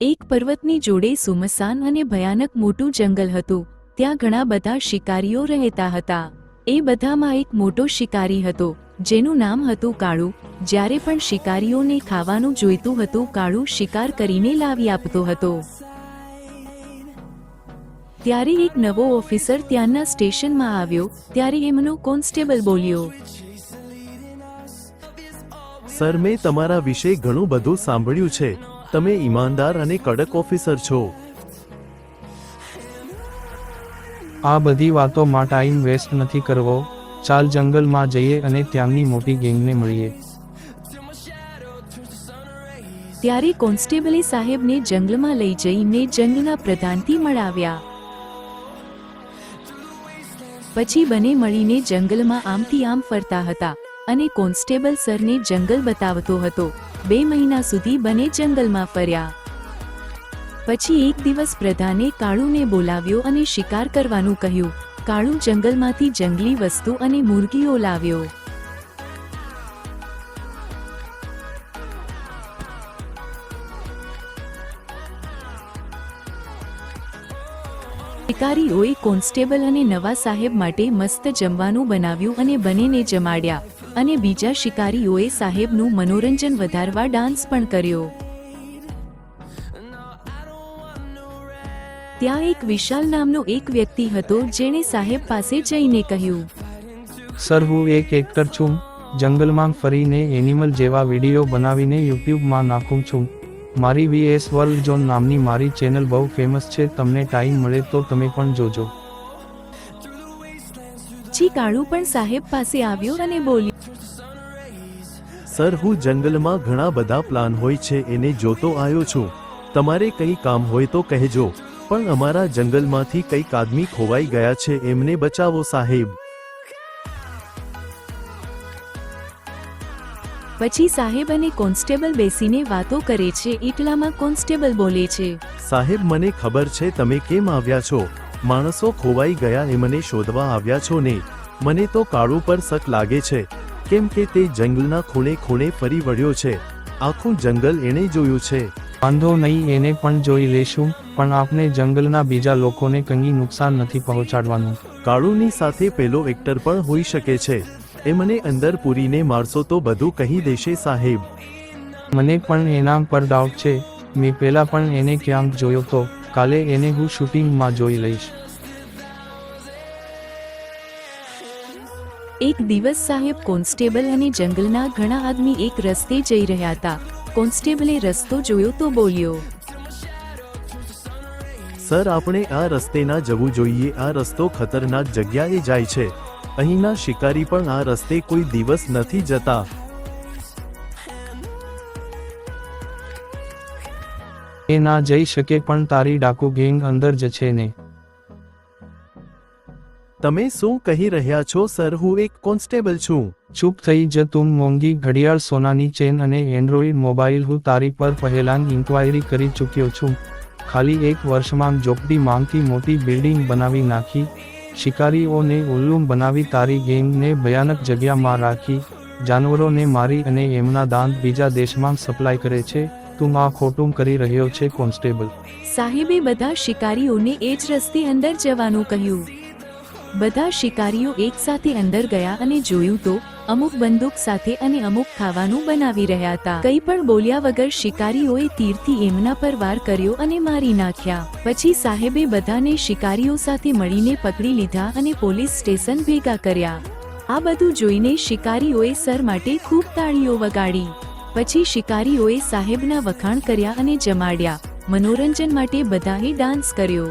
એક પર્વતની જોડે સુમસાન અને ભયાનક મોટું જંગલ હતું. ત્યાં ઘણા બધા શિકારીઓ રહેતા હતા. એ બધામાં એક મોટો શિકારી હતો, જેનું નામ હતું કાળુ. જ્યારે પણ શિકારીઓને ખાવાનું જોઈતું હતું, કાળુ શિકાર કરીને લાવી આપતો હતો. ત્યારે એક નવો ઓફિસર ત્યાંના સ્ટેશનમાં આવ્યો. ત્યારે એમનો કોન્સ્ટેબલ બોલ્યો, સર, મેં તમારા વિશે ઘણું બધું સાંભળ્યું છે. તમે ઈમાનદાર અને કડક ઓફિસર છો. આ બધી વાતોમાં ટાઈમ વેસ્ટ નથી કરવો. ચાલ જંગલમાં જઈએ અને ત્યાંની મોટી ગેંગને મળીએ. ત્યારે કોન્સ્ટેબલે સાહેબને જંગલમાં લઈ જઈને જંગના પ્રધાનથી મળાવ્યા. પછી બંને મળીને જંગલમાં આમથી આમ ફરતા હતા અને કોન્સ્ટેબલ સરને જંગલ બતાવતો હતો. બે મહિના સુધી બંને જંગલમાં ફર્યા. પછી એક દિવસ પ્રધાને કાળુને બોલાવ્યો અને શિકાર કરવાનું કહ્યું. કાળુ જંગલમાંથી જંગલી વસ્તુ અને મુરગીઓ લાવ્યો. શિકારીઓએ કોન્સ્ટેબલ અને નવા સાહેબ માટે મસ્ત જમવાનું બનાવ્યું અને બંનેને જમાડ્યા. અને બીજા શિકારીઓએ સાહેબનું મનોરંજન વધારવા ડાન્સ પણ કર્યો. ત્યાં એક વિશાલ નામનો એક વ્યક્તિ હતો જેણે સાહેબ પાસે જઈને કહ્યું, સર, હું એક એક્ટર છું. જંગલમાં ફરીને એનિમલ જેવા વીડિયો બનાવીને યુટ્યુબમાં નાખું છું. મારી વીએસ વર્લ્ડ ઝોન નામની મારી ચેનલ બહુ ફેમસ છે. તમને ટાઈમ મળે તો તમે પણ જોજો. પછી કાળુ પણ સાહેબ પાસે આવ્યો અને બોલ્યો સર હું જંગલમાં ઘણા બધા પ્લાન હોય છે એને જોતો આવ્યો છું. તમારે કંઈ કામ હોય તો કહેજો પણ અમારા જંગલમાંથી કંઈક આદમી ખોવાઈ ગયા છે એમને બચાવો સાહેબ. પછી સાહેબ અને કોન્સ્ટેબલ બેસીને વાતો કરે છે એટલામાં કોન્સ્ટેબલ બોલે છે સાહેબ મને ખબર છે તમે કેમ આવ્યા છો? માણસો ખોવાઈ ગયા એ મને શોધવા આવ્યા છો ને. મને તો કાળુ પર શક લાગે છે. કેમ કે તે જંગલના ખૂણે ખૂણે ફરી વળ્યો છે. આખું જંગલ એણે જોયું છે. વાંધો નહીં એને પણ જોઈ લેશું પણ આપણે જંગલના બીજા લોકોને કંઈ નુકસાન નથી પહોંચાડવાનું. કાળુની સાથે પેલો એક્ટર પણ હોઈ શકે છે. એ મને અંદર પૂરીને મારશો તો બધું કહી દેશે સાહેબ. મને પણ એના પર ડાઉટ છે. મેં પહેલા પણ એને ક્યાંક જોયો તો. કાલે એને હું શૂટિંગમાં જોઈ લઈશ. એક દિવસ સાહેબ કોન્સ્ટેબલ અને જંગલના ઘણા આદમી એક રસ્તે જઈ રહ્યા હતા. કોન્સ્ટેબલે રસ્તો જોયો તો બોલ્યો સર આપણે આ રસ્તે ના જવું જોઈએ. આ રસ્તો ખતરનાક જગ્યાએ જાય છે. અહીંના શિકારી પણ આ રસ્તે કોઈ દિવસ નથી જતા. એ ના જઈ શકે પણ તારી ડાકુ ગેંગ અંદર જ છે ને. તમે શું કહી રહ્યા છો સર? હું એક કોન્સ્ટેબલ છું. ચૂપ થઈ જ તું મોંઘી ઘડિયાળ સોનાની ચેન અને એન્ડ્રોઈડ મોબાઈલ હું તારી પર પહેલાં ઇન્ક્વાયરી કરી ચૂક્યો છું. ખાલી એક વર્ષમાં જોપડી માંગતી મોટી બિલ્ડિંગ બનાવી નાખી. શિકારીઓને ઉલ્લુમ બનાવી તારી ગેંગને ભયાનક જગ્યામાં રાખી. જાનવરોને મારી અને એમના દાંત બીજા દેશમાં સપ્લાય કરે છે. તું આ ખોટું કરી રહ્યો છે, કોન્સ્ટેબલ. સાહેબે બધા શિકારીઓને એ જ રસ્તે અંદર જવાનું કહ્યું. બધા શિકારીઓ એકસાથે અંદર ગયા અને જોયું તો, અમુક બંદૂક સાથે અને અમુક ખાવાનું બનાવી રહ્યા હતા. કંઈ પણ બોલ્યા વગર શિકારીઓએ તીરથી એમના પર વાર કર્યો અને મારી નાખ્યા. પછી સાહેબે બધાને શિકારીઓ સાથે મળીને પકડી લીધા અને પોલીસ સ્ટેશન ભેગા કર્યા. આ બધું જોઈને શિકારીઓએ સર માટે ખૂબ તાળીઓ વગાડી. પછી શિકારીઓએ સાહેબના વખાણ કર્યા અને જમાડ્યા. મનોરંજન માટે બધાએ ડાન્સ કર્યો.